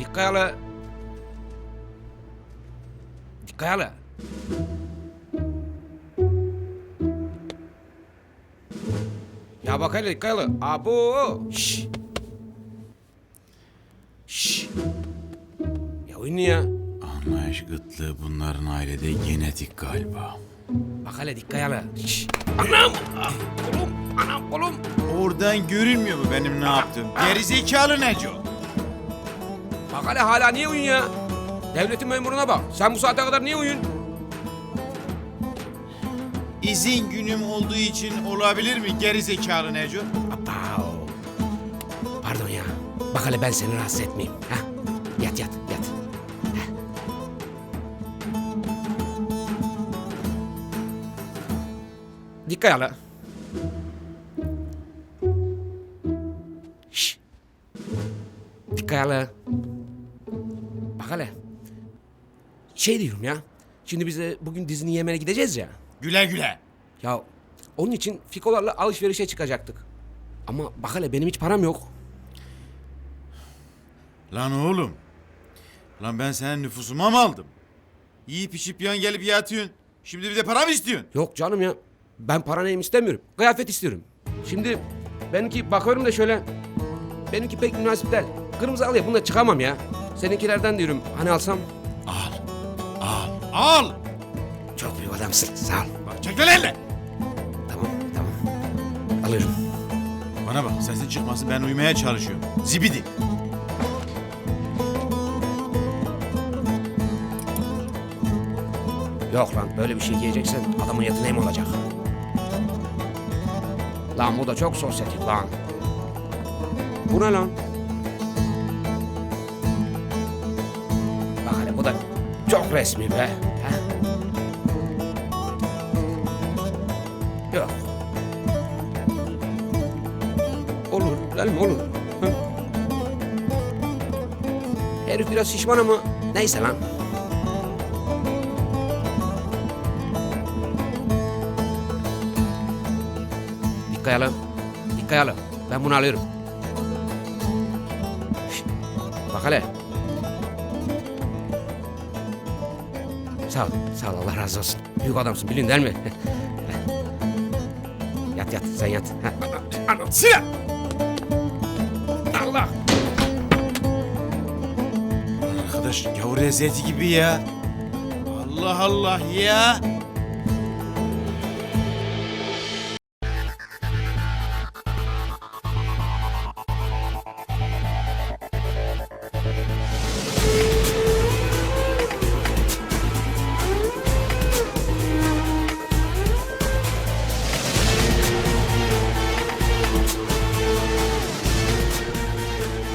Dikkat hele. Ya bak hele dikkat hele. Abo. Şşş. Şşş. Ya oyun ya. Anlayış gıtlığı bunların ailede genetik galiba. Bak hele dikkat hele. Şşş. Anam. Ah, Kolum. Anam kolum. Oradan görünmüyor mu benim ne yaptığım? Gerizekalı Neco. Bak hele hala niye uyun ya? Devletin memuruna bak. Sen bu saate kadar niye uyun? İzin günüm olduğu için olabilir mi gerizekalı Neco? Apav. Pardon ya. Bak hele ben seni rahatsız etmeyeyim. Ha? Yat yat yat. Dikkat hele. Şş. Dikkat hele. Bak hele. Şey diyorum ya. Şimdi biz de bugün dizini yemene gideceğiz ya. Güle güle. Ya onun için fikolarla alışverişe çıkacaktık. Ama bak hele benim hiç param yok. Lan oğlum. Lan ben senin nüfusuma mı aldım? Yiyip içip yan gelip yatıyorsun. Şimdi bir de para mı istiyorsun? Yok canım ya. Ben para neyim istemiyorum. Kıyafet istiyorum. Şimdi benimki bakıyorum da şöyle. Benimki pek münasip değil. Kırmızı al ya bununla çıkamam ya. Seninkilerden diyorum. Hani alsam? Al. Al. Al. Çok büyük adamsın. Sağ ol. Bak çek lan elle. Tamam tamam. Alıyorum. Bana bak sesin çıkmasın ben uyumaya çalışıyorum. Zibidi. Yok lan böyle bir şey giyeceksen adamın yeteneği mi olacak? Lan bu da çok sosyetik lan. Bu ne lan? Bu da çok resmi be. ha? Yok. Olur mi olur? Herif biraz şişman ama neyse lan. Dikkat hele. Ben bunu alıyorum. Şşt, Bak hele. Sağ ol. Sağ ol. Allah razı olsun. Büyük adamsın biliyorsun değil mi? yat yat. Sen yat. Ha, ana-! Allah! Arkadaş gavur lezzeti gibi ya. Allah Allah ya.